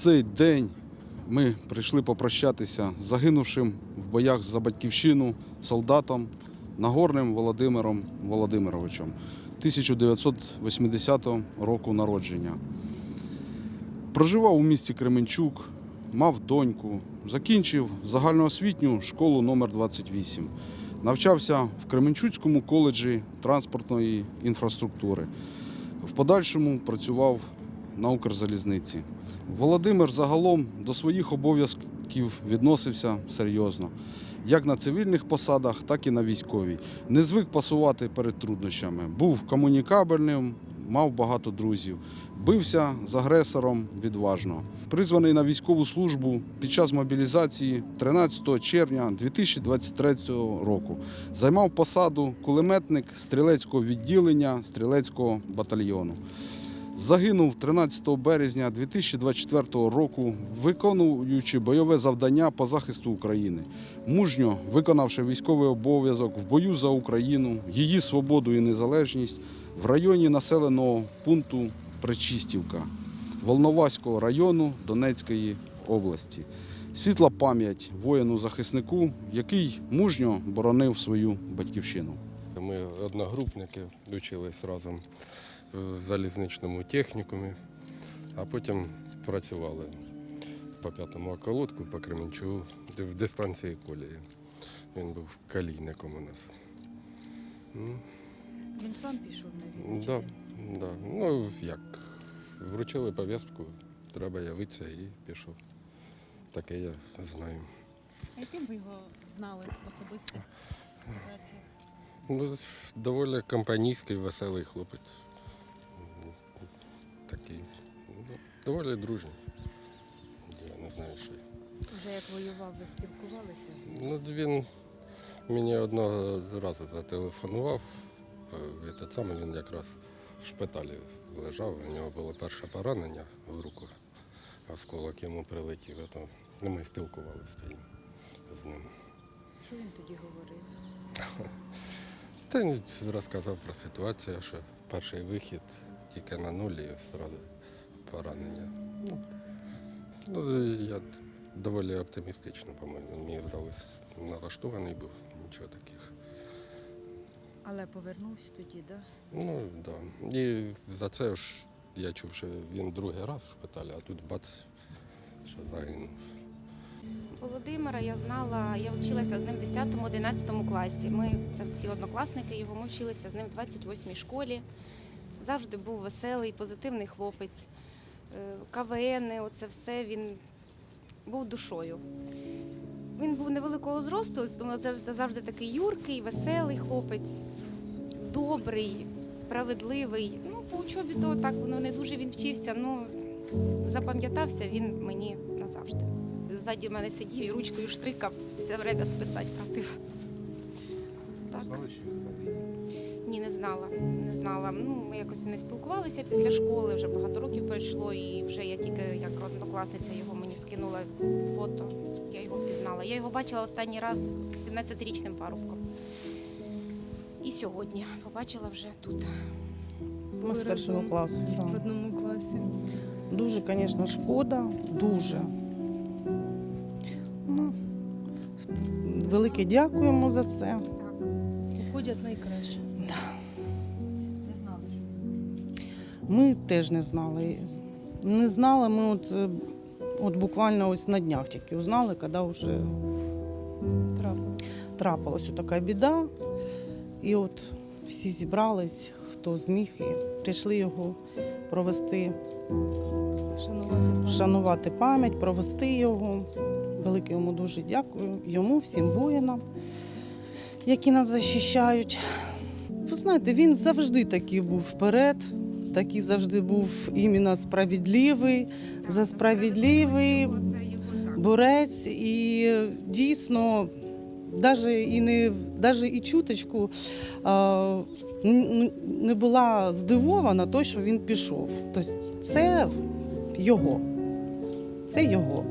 цей день ми прийшли попрощатися з загинувшим в боях за батьківщину солдатом Нагорним Володимиром Володимировичем 1980 року народження. Проживав у місті Кременчук, мав доньку, закінчив загальноосвітню школу номер 28 Навчався в Кременчуцькому коледжі транспортної інфраструктури. В подальшому працював на Укрзалізниці. Володимир загалом до своїх обов'язків відносився серйозно, як на цивільних посадах, так і на військовій. Не звик пасувати перед труднощами. Був комунікабельним, мав багато друзів. Бився з агресором відважно. Призваний на військову службу під час мобілізації 13 червня 2023 року. Займав посаду кулеметник стрілецького відділення стрілецького батальйону. Загинув 13 березня 2024 року, виконуючи бойове завдання по захисту України, мужньо виконавши військовий обов'язок в бою за Україну, її свободу і незалежність в районі населеного пункту Причистівка Волноваського району Донецької області. Світла пам'ять воїну-захиснику, який мужньо боронив свою батьківщину. Ми одногрупники вчились разом в залізничному технікумі, а потім працювали по п'ятому околотку, по Кременчугу, в дистанції колії. Він був калійником у нас. Ну, Він сам пішов на війну. чи Да, да. Ну, як, вручили повістку, треба явитися і пішов. Таке я знаю. А яким ви його знали особисто? Ну, доволі компанійський, веселий хлопець. Такий. ну, Доволі дружній. Я не знаю, що. Вже як воював, ви спілкувалися з ним? Ну, він мені одного разу зателефонував. е, саме він якраз в шпиталі лежав, у нього було перше поранення в руку, осколок йому прилетів. То ну, ми спілкувалися з ним. Що він тоді говорив? Та він розказав про ситуацію, що перший вихід тільки на нулі, і одразу поранення. Ну, ну, я доволі оптимістично, по-моєму, мені здалося, налаштований був, нічого таких. Але повернувся тоді, так? Ну, так. Да. І за це ж я чув, що він другий раз в шпиталі, а тут бац, що загинув. Володимира я знала, я вчилася з ним в 10-11 класі. Ми це всі однокласники його. Ми вчилися з ним в 28-й школі. Завжди був веселий, позитивний хлопець. Е, КВН, оце все він був душою. Він був невеликого зросту, завжди, завжди такий юркий, веселий хлопець, добрий, справедливий. Ну, по учобі то так воно не дуже він вчився. Ну запам'ятався він мені назавжди. Ззаді в мене сидів і ручкою штрикав, все время списати просив. Так. Ні, не знала. Не знала. Ну, ми якось не спілкувалися після школи, вже багато років пройшло, і вже я тільки як однокласниця його мені скинула фото. Я його впізнала. Я його бачила останній раз 17-річним парубком. І сьогодні побачила вже тут. Ми з першого класу. в одному класі. Дуже, звісно, шкода, дуже. Ну, велике дякуємо за це. Так. Уходять найкраще. Ми теж не знали. Не знали, ми от, е, от буквально ось на днях тільки узнали, коли вже Трапилось. трапилась така біда. І от всі зібрались, хто зміг, і прийшли його провести, Шанувати. вшанувати пам'ять, провести його. Велике йому дуже дякую. Йому, всім воїнам, які нас захищають. Ви знаєте, він завжди такий був вперед, такий завжди був іменно справедливий, за справедливий борець. І дійсно, навіть і не даже і чуточку не була здивована, то, що він пішов. Тобто це його. Це його.